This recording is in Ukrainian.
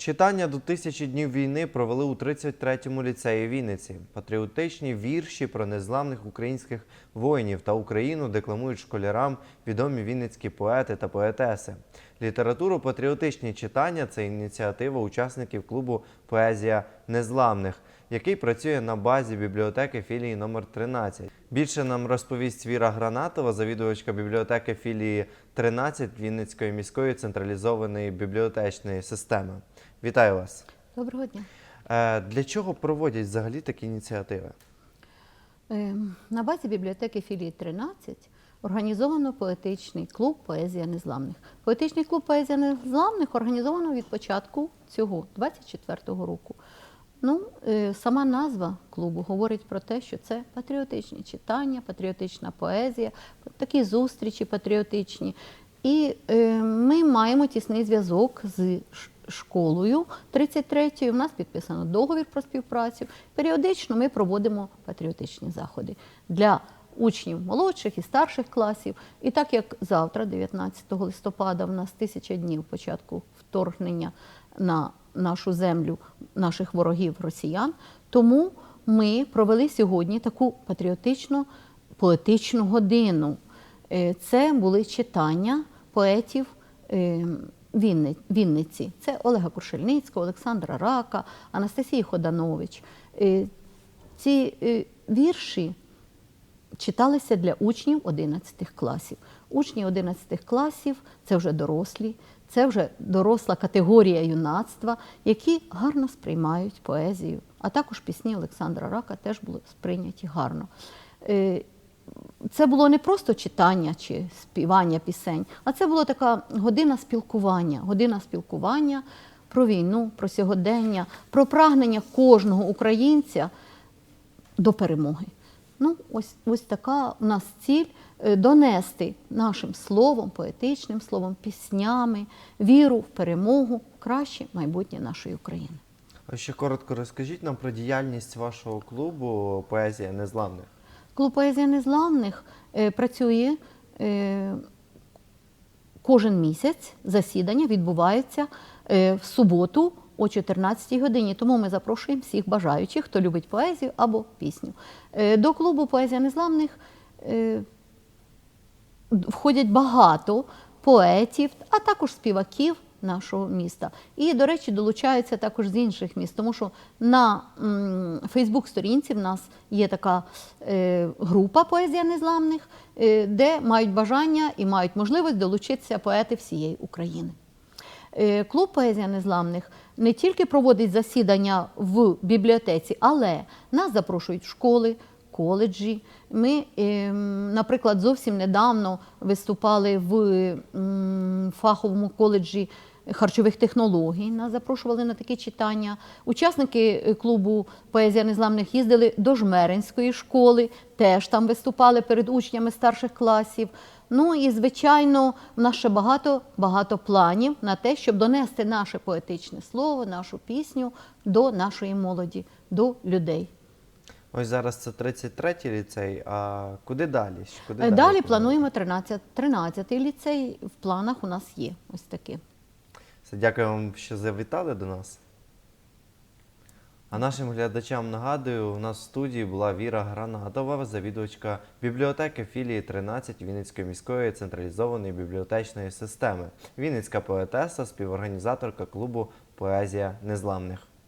Читання до тисячі днів війни провели у 33-му ліцеї Вінниці. Патріотичні вірші про незламних українських воїнів та Україну декламують школярам відомі вінницькі поети та поетеси. Літературу патріотичні читання це ініціатива учасників клубу Поезія незламних, який працює на базі бібліотеки філії номер 13. Більше нам розповість Віра Гранатова, завідувачка бібліотеки філії 13 Вінницької міської централізованої бібліотечної системи. Вітаю вас. Доброго дня. Е, Для чого проводять взагалі такі ініціативи? Е, На базі бібліотеки філії 13 організовано поетичний клуб Поезія незламних. Поетичний клуб Поезія незламних організовано від початку цього 24-го року. Ну, е, сама назва клубу говорить про те, що це патріотичні читання, патріотична поезія, такі зустрічі патріотичні. І е, ми маємо тісний зв'язок з школою 33-ю. У нас підписано договір про співпрацю. Періодично ми проводимо патріотичні заходи для учнів молодших і старших класів. І так як завтра, 19 листопада, в нас тисяча днів початку вторгнення на нашу землю наших ворогів росіян, тому ми провели сьогодні таку патріотичну поетичну годину. Е, Це були читання поетів е, Вінни- Вінниці. Це Олега Куршельницького, Олександра Рака, Анастасії Ходанович. Е, Ці е, вірші читалися для учнів 11 класів. Учні 11 класів це вже дорослі, це вже доросла категорія юнацтва, які гарно сприймають поезію. А також пісні Олександра Рака теж були сприйняті гарно. Це було не просто читання чи співання пісень, а це була така година спілкування, година спілкування про війну, про сьогодення, про прагнення кожного українця до перемоги. Ну, ось, ось така у нас ціль е, донести нашим словом, поетичним словом, піснями, віру в перемогу, в краще майбутнє нашої України. А ще коротко розкажіть нам про діяльність вашого клубу Поезія незламних. Клуб поезія незламних е, працює е, кожен місяць. Засідання відбуваються е, в суботу о 14 годині. Тому ми запрошуємо всіх бажаючих, хто любить поезію або пісню. До клубу поезія незламних входять багато поетів, а також співаків нашого міста. І, до речі, долучаються також з інших міст, тому що на Фейсбук-сторінці в нас є така е, група поезія незламних, е, де мають бажання і мають можливість долучитися поети всієї України. Е, Клуб поезія незламних не тільки проводить засідання в бібліотеці, але нас запрошують в школи, коледжі. Ми, наприклад, зовсім недавно виступали в фаховому коледжі харчових технологій. Нас запрошували на такі читання. Учасники е, клубу поезія незламних їздили до Жмеринської школи, теж там виступали перед учнями старших класів. Ну і звичайно, в нас ще багато багато планів на те, щоб донести наше поетичне слово, нашу пісню до нашої молоді, до людей. Ось зараз це 33-й ліцей. А куди далі? Куди Далі, далі плануємо 13, 13 ліцей. В планах у нас є ось таке. Все, дякую вам, що завітали до нас. А нашим глядачам нагадую, у нас в студії була Віра Гранатова, завідувачка бібліотеки філії 13 Вінницької міської централізованої бібліотечної системи, Вінницька поетеса, співорганізаторка клубу Поезія незламних.